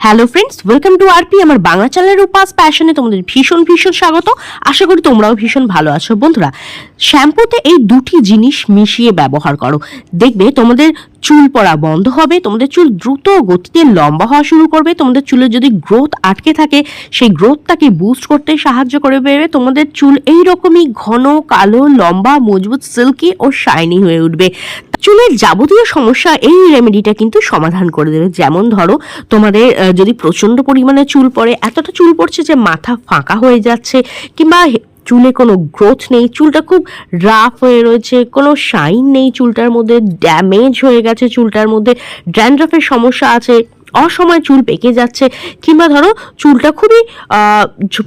Hello friends welcome to RP আমার বাংলা চ্যানেলের উপাস প্যাশনে তোমাদের ভীষণ ভীষণ স্বাগত। আশা করি তোমরাও ভীষণ ভালো আছো। বন্ধুরা, শ্যাম্পুতে এই দুটি জিনিস মিশিয়ে ব্যবহার করো। দেখবে তোমাদের চুল পড়া বন্ধ হবে, তোমাদের চুল দ্রুত গতিতে লম্বা হওয়া শুরু করবে, তোমাদের চুলের যদি গ্রোথ আটকে থাকে, সেই গ্রোথটাকে বুস্ট করতে সাহায্য করে করবে তোমাদের চুল এই রকমই ঘন, কালো, লম্বা, মজবুত সিল্কি ও শাইনি হয়ে উঠবে। চুলের যাবতীয় সমস্যা এই রেমেডিটা কিন্তু সমাধান করে দেবে। যেমন ধরো, তোমাদের যদি প্রচণ্ড পরিমাণে চুল পড়ে, এতটা চুল পড়ছে যে মাথা ফাঁকা হয়ে যাচ্ছে, কিংবা চুলে কোনো গ্রোথ নেই, চুলটা খুব রাফ হয়ে রয়েছে, কোনো শাইন নেই চুলটার মধ্যে ড্যামেজ হয়ে গেছে চুলটার মধ্যে ড্যান্ড্রাফের সমস্যা আছে অসময় চুল পেকে যাচ্ছে কিংবা ধরো চুলটা খুবই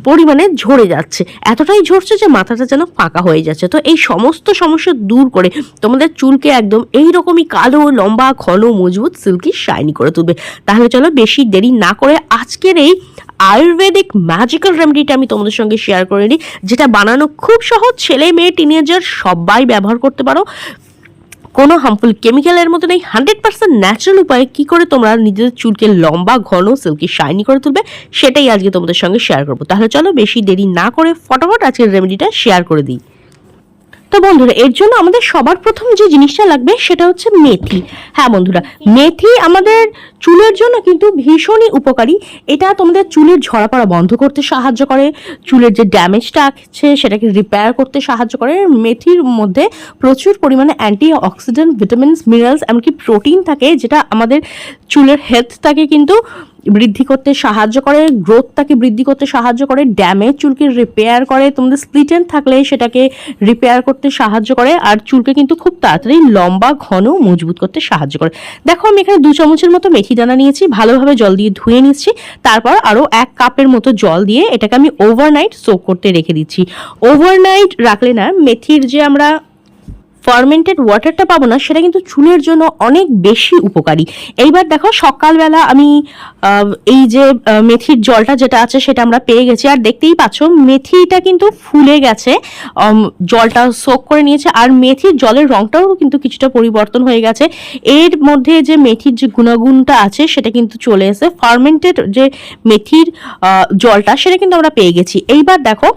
পরিমাণে ঝরে যাচ্ছে। এতটাই ঝরছে যে মাথাটা যেন ফাঁকা হয়ে যাচ্ছে। তো এই সমস্ত সমস্যা দূর করে তোমাদের চুলকে একদম এই রকমই কালো, লম্বা ঘন মজবুত সিল্কি শাইনি করে তুলবে। তাহলে চলো বেশি দেরি না করে আজকের এই আয়ুর্বেদিক ম্যাজিক্যাল রেমেডিটা আমি তোমাদের সঙ্গে শেয়ার করে নিই, যেটা বানানো খুব সহজ ছেলে মেয়ে টিনেজার সবাই ব্যবহার করতে পারো। কোনো হার্মফুল কেমিক্যালের মতো নেই। হান্ড্রেড পার্সেন্ট ন্যাচারাল উপায়ে কী করে তোমরা নিজেদের চুলকে লম্বা, ঘন সিল্কি শাইনি করে তুলবে, সেটাই আজকে তোমাদের সঙ্গে শেয়ার করব। তাহলে চলো বেশি দেরি না করে ফটাফট আজকের রেমেডিটা শেয়ার করে দিই। তো বন্ধুরা, এর জন্য আমাদের সবার প্রথম যে জিনিসটা লাগবে সেটা হচ্ছে মেথি। হ্যাঁ বন্ধুরা, মেথি আমাদের চুলের জন্য কিন্তু ভীষণই উপকারী। এটা তোমাদের চুলের ঝরা পড়া বন্ধ করতে সাহায্য করে, চুলের যে ড্যামেজটা আছে সেটাকে রিপেয়ার করতে সাহায্য করে। মেথির মধ্যে প্রচুর পরিমাণে অ্যান্টি অক্সিডেন্ট ভিটামিনস মিনারেলস এমনকি প্রোটিন থাকে যেটা আমাদের চুলের হেলথটাকে কিন্তু বৃদ্ধি করতে সাহায্য করে গ্রোথটাকে বৃদ্ধি করতে সাহায্য করে ড্যামেজ চুলকে রিপেয়ার করে, তোমাদের স্প্লিটেন থাকলে সেটাকে রিপেয়ার করতে সাহায্য করে, আর চুলকে কিন্তু খুব তাড়াতাড়ি লম্বা, ঘন, মজবুত করতে সাহায্য করে। দেখো, আমি এখানে দু চামচের মতো মেথি দানা নিয়েছি, ভালোভাবে জল দিয়ে ধুয়ে নিচ্ছি, তারপর আরও এক কাপের মতো জল দিয়ে এটাকে আমি ওভারনাইট সোক করতে রেখে দিচ্ছি। ওভারনাইট রাখলে না, মেথির যে আমরা ফার্মেন্টেড ওয়াটারটা পাবো না, সেটা কিন্তু চুলের জন্য অনেক বেশি উপকারী। এইবার দেখো সকালবেলা আমি এই যে মেথির জলটা যেটা আছে সেটা আমরা পেয়ে গেছি। আর দেখতেই পাচ্ছ, মেথিটা কিন্তু ফুলে গেছে জলটা সোক করে নিয়েছে। আর মেথির জলের রংটাও কিন্তু কিছুটা পরিবর্তন হয়ে গেছে। এর মধ্যে যে মেথির যে গুণাগুণটা আছে, সেটা কিন্তু চলে এসে ফার্মেন্টেড যে মেথির জলটা, সেটা কিন্তু আমরা পেয়ে গেছি। এইবার দেখো,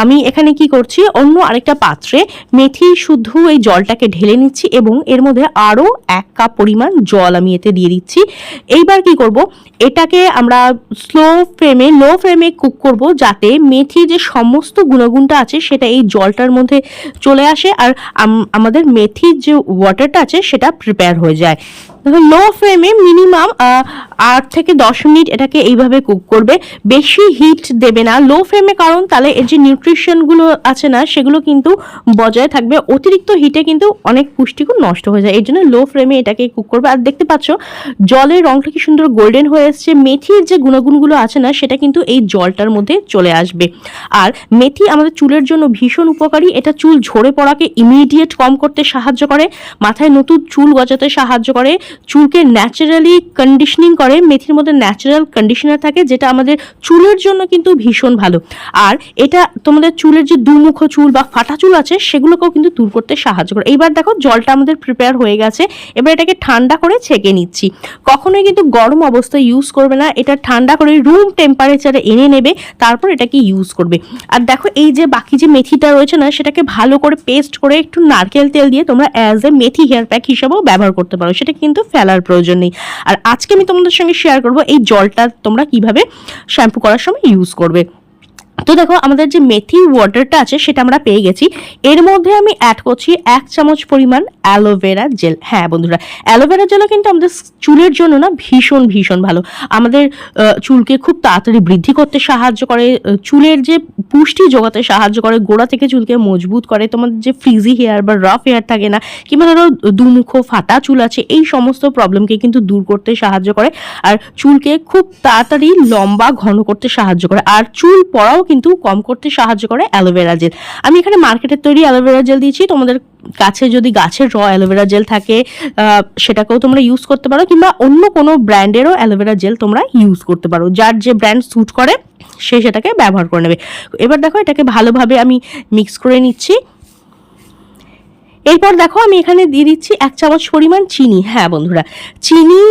আমি এখানে কি করছি, অন্য আরেকটা পাত্রে মেথি শুদ্ধ এই জলটাকে ঢেলে নিচ্ছি এবং এর মধ্যে আরও এক কাপ পরিমাণ জল আমি এতে দিয়ে দিচ্ছি। এইবার কি করব? এটাকে আমরা স্লো ফ্লেমে লো ফ্লেমে কুক করব যাতে মেথি যে সমস্ত গুণাগুণটা আছে সেটা এই জলটার মধ্যে চলে আসে আর আম- আমাদের মেথির যে ওয়াটারটা আছে সেটা প্রিপেয়ার হয়ে যায়। দেখো লো ফ্লেমে মিনিমাম আট থেকে দশ মিনিট এটাকে এইভাবে কুক করবে। বেশি হিট দেবে না। লো ফ্লেমে কারণ, তাহলে এর যে নিউট্রিশনগুলো আছে না, সেগুলো কিন্তু বজায় থাকবে। অতিরিক্ত হিটে কিন্তু অনেক পুষ্টিগুণ নষ্ট হয়ে যায়। এই জন্য লো ফ্লেমে এটাকে কুক করবে। আর দেখতে পাচ্ছ, জলের রংটা কি সুন্দর গোল্ডেন হয়ে এসছে। মেথির যে গুণাগুণগুলো আছে না, সেটা কিন্তু এই জলটার মধ্যে চলে আসবে। আর মেথি আমাদের চুলের জন্য ভীষণ উপকারী। এটা চুল ঝরে পড়াকে ইমিডিয়েট কম করতে সাহায্য করে। মাথায় নতুন চুল গজাতে সাহায্য করে। চুলকে ন্যাচারালি কন্ডিশনিং করে, মেথির মধ্যে ন্যাচারাল কন্ডিশনার থাকে, যেটা আমাদের চুলের জন্য কিন্তু ভীষণ ভালো। আর এটা তোমাদের চুলের যে দুমুখ চুল বা ফাটা চুল আছে, সেগুলোকেও কিন্তু দূর করতে সাহায্য করে। এইবার দেখো, জলটা আমাদের প্রিপেয়ার হয়ে গেছে, এবার এটাকে ঠান্ডা করে ছেঁকে নিচ্ছি। কখনোই কিন্তু গরম অবস্থায় ইউজ করবে না, এটা ঠান্ডা করে রুম টেম্পারেচারে এনে নেবে, তারপর এটাকে ইউজ করবে। আর দেখো, এই যে বাকি যে মেথিটা রয়েছে না, সেটাকে ভালো করে পেস্ট করে একটু নারকেল তেল দিয়ে তোমরা as a methi hair pack হিসাবেও ব্যবহার করতে পারো। সেটা কিন্তু ফেলার প্রয়োজন নেই। আর আজকে আমি তোমাদের সঙ্গে শেয়ার করব এই জলটা তোমরা কীভাবে শ্যাম্পু করার সময় ইউজ করবে। তো দেখো, আমাদের যে মেথি ওয়াটারটা আছে, সেটা আমরা পেয়ে গেছি। এর মধ্যে আমি অ্যাড করছি এক চামচ পরিমাণ অ্যালোভেরা জেল হ্যাঁ বন্ধুরা অ্যালোভেরা জেলও কিন্তু আমাদের চুলের জন্য না ভীষণ ভীষণ ভালো। আমাদের চুলকে খুব তাড়াতাড়ি বৃদ্ধি করতে সাহায্য করে চুলের যে পুষ্টি যোগাতে সাহায্য করে, গোড়া থেকে চুলকে মজবুত করে, তোমাদের যে ফ্রিজি হেয়ার বা রাফ হেয়ার থাকে না, কিংবা ধরো দুমুখ ফাটা চুল আছে, এই সমস্ত প্রবলেমকে কিন্তু দূর করতে সাহায্য করে। আর চুলকে খুব তাড়াতাড়ি লম্বা ঘন করতে সাহায্য করে। আর চুল পড়াও কিন্তু কম করতে সাহায্য করে অ্যালোভেরা জেল। আমি এখানে মার্কেটের তৈরি অ্যালোভেরা জেল দিয়েছি। তোমাদের কাছে যদি গাছের র অ্যালোভেরা জেল থাকে সেটাকেও তোমরা ইউজ করতে পারো কিংবা অন্য কোনো ব্র্যান্ডেরও অ্যালোভেরা জেল তোমরা ইউজ করতে পারো। যার যে ব্র্যান্ড স্যুট করে, সে সেটাকে ব্যবহার করে নেবে। এবার দেখো, এটাকে ভালোভাবে আমি মিক্স করে নিচ্ছি। এরপর দেখো আমি এখানে দিয়ে দিচ্ছি এক চামচ পরিমাণ চিনি। হ্যাঁ বন্ধুরা, চিনি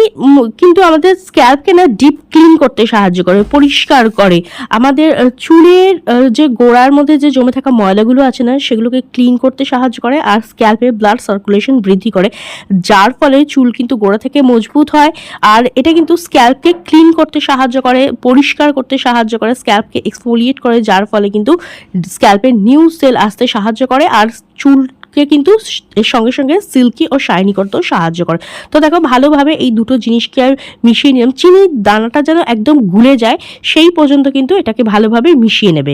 কিন্তু আমাদের স্ক্যাল্পকে না ডিপ ক্লিন করতে সাহায্য করে, পরিষ্কার করে। আমাদের চুলের যে গোড়ার মধ্যে যে জমে থাকা ময়লাগুলো আছে না, সেগুলোকে ক্লিন করতে সাহায্য করে আর স্ক্যাল্পে ব্লাড সার্কুলেশন বৃদ্ধি করে। যার ফলে চুল কিন্তু গোড়া থেকে মজবুত হয় আর এটা কিন্তু স্ক্যাল্পকে ক্লিন করতে সাহায্য করে, পরিষ্কার করতে সাহায্য করে স্ক্যাল্পকে এক্সফোলিয়েট করে, যার ফলে কিন্তু স্ক্যাল্পের নিউ সেল আসতে সাহায্য করে আর চুলকে কিন্তু এর সঙ্গে সঙ্গে সিল্কি ও শাইনি করতেও সাহায্য করে। তো দেখো, ভালোভাবে এই দুটো জিনিসকে আর মিশিয়ে নিলাম। চিনির দানাটা যেন একদম গুলে যায়, সেই পর্যন্ত কিন্তু এটাকে ভালোভাবে মিশিয়ে নেবে।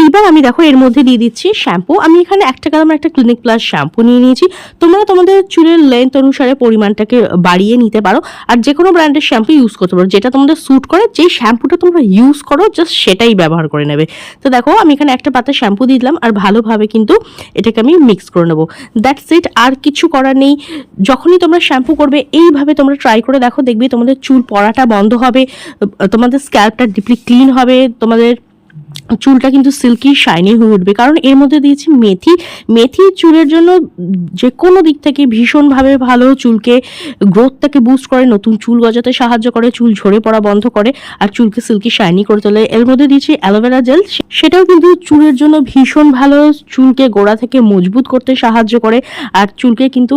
এইবার আমি দেখো, এর মধ্যে দিয়ে দিচ্ছি শ্যাম্পু আমি এখানে একটা কালাম একটা ক্লিনিক প্লাস শ্যাম্পু নিয়ে নিয়েছি। তোমরা তোমাদের চুলের লেন্থ অনুসারে পরিমাণটাকে বাড়িয়ে নিতে পারো। আর যে কোনো ব্র্যান্ডের শ্যাম্পু ইউজ করতে পারো। যেটা তোমাদের স্যুট করে, যেই শ্যাম্পুটা তোমরা ইউজ করো জাস্ট সেটাই ব্যবহার করে নেবে। তো দেখো, আমি এখানে একটা পাতা শ্যাম্পু দিয়ে দিলাম। আর ভালোভাবে কিন্তু এটাকে আমি মিক্স করে নেব। দ্যাটস ইট আর কিছু করার নেই। যখনই তোমরা শ্যাম্পু করবে, এইভাবে তোমরা ট্রাই করে দেখো, দেখবে তোমাদের চুল পড়াটা বন্ধ হবে। তোমাদের স্ক্যাল্পটা ডিপলি ক্লিন হবে। তোমাদের চুলটা কিন্তু সিল্কি শাইনি হয়ে উঠবে। কারণ এর মধ্যে দিয়েছি মেথি। মেথি চুলের জন্য যে কোনো দিক থেকে ভীষণভাবে ভালো চুলকে গ্রোথটাকে বুস্ট করে, নতুন চুল গজাতে সাহায্য করে, চুল ঝরে পড়া বন্ধ করে, আর চুলকে সিল্কি শাইনি করে তোলে। এর মধ্যে দিয়েছি অ্যালোভেরা জেল সেটাও কিন্তু চুলের জন্য ভীষণ ভালো, চুলকে গোড়া থেকে মজবুত করতে সাহায্য করে, আর চুলকে কিন্তু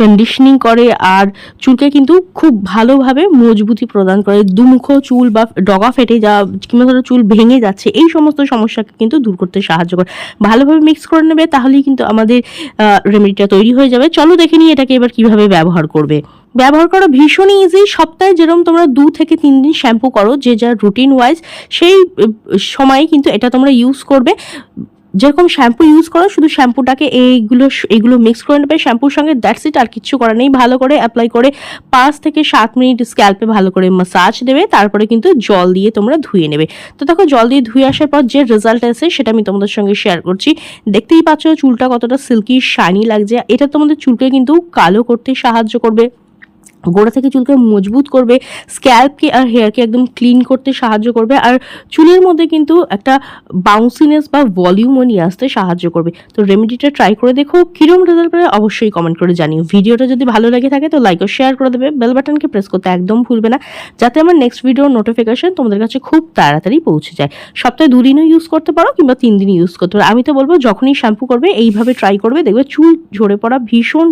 কন্ডিশনিং করে, আর চুলকে কিন্তু খুব ভালোভাবে মজবুতি প্রদান করে। দুমুখো চুল বা ডগা ফেটে যা কিংবা ধরো চুল ভেঙে যাচ্ছে এই সমস্ত সমস্যাকে কিন্তু দূর করতে সাহায্য করে। ভালোভাবে মিক্স করে নেবে, তাহলেই কিন্তু আমাদের রেমেডিটা তৈরি হয়ে যাবে। চলো দেখে নিই এটাকে এবার কীভাবে ব্যবহার করবে। ব্যবহার করা ভীষণই ইজি সপ্তাহে যেরকম তোমরা দু থেকে তিন দিন শ্যাম্পু করো, যে যার রুটিন ওয়াইজ সেই সময়ে কিন্তু এটা তোমরা ইউজ করবে। যেরকম শ্যাম্পু ইউজ করো, শুধু শ্যাম্পুটাকে এইগুলো এগুলো মিক্স করে নেবে শ্যাম্পুর সঙ্গে দ্যাটস ইট আর কিচ্ছু করা নেই। ভালো করে অ্যাপ্লাই করে পাঁচ থেকে সাত মিনিট স্ক্যাল্পে ভালো করে মাসাজ দেবে, তারপরে কিন্তু জল দিয়ে তোমরা ধুয়ে নেবে। তো দেখো, জল দিয়ে ধুয়ে আসার পর যে রেজাল্ট আছে, সেটা আমি তোমাদের সঙ্গে শেয়ার করছি। দেখতেই পাচ্ছ চুলটা কতটা সিল্কি শাইনি লাগছে। এটা তোমাদের চুলকে কিন্তু কালো করতে সাহায্য করবে। গোড়া থেকে চুলকে মজবুত করবে স্ক্যাল্পকে আর হেয়ারকে একদম ক্লিন করতে সাহায্য করবে, আর চুলের মধ্যে কিন্তু একটা বাউন্সিনেস বা ভলিউমও নিয়ে আসতে সাহায্য করবে। তো রেমেডিটা ট্রাই করে দেখো, কিরম রেজাল্ট পেলে অবশ্যই কমেন্ট করে জানিও। ভিডিওটা যদি ভালো লাগে থাকে তো লাইক ও শেয়ার করে দেবে বেল বাটনকে প্রেস করতে একদম ভুলবে না, যাতে আমার নেক্সট ভিডিওর নোটিফিকেশন তোমাদের কাছে খুব তাড়াতাড়ি পৌঁছে যায়। সপ্তাহে দুদিনও ইউজ করতে পারো কিংবা তিন দিনই ইউজ করতে পারো। আমি তো বলব, যখনই শ্যাম্পু করবে, এইভাবে ট্রাই করবে, দেখবে চুল ঝরে পড়া ভীষণ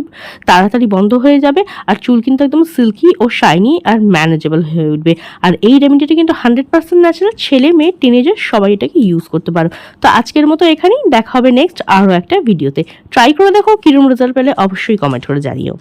তাড়াতাড়ি বন্ধ হয়ে যাবে, আর চুল কিন্তু একদম সিল্কি ও শাইনি আর ম্যানেজেবল হয়ে উঠবে। আর এই রেমেডিটা কিন্তু হান্ড্রেড পার্সেন্ট ন্যাচারাল ছেলে মেয়ে টিনেজার সবাই এটাকে ইউজ করতে পারো। তো আজকের মতো এখানেই, দেখা হবে নেক্সট আরও একটা ভিডিওতে ট্রাই করে দেখো, কিরম রেজাল্ট পেলে অবশ্যই কমেন্ট করে জানিও।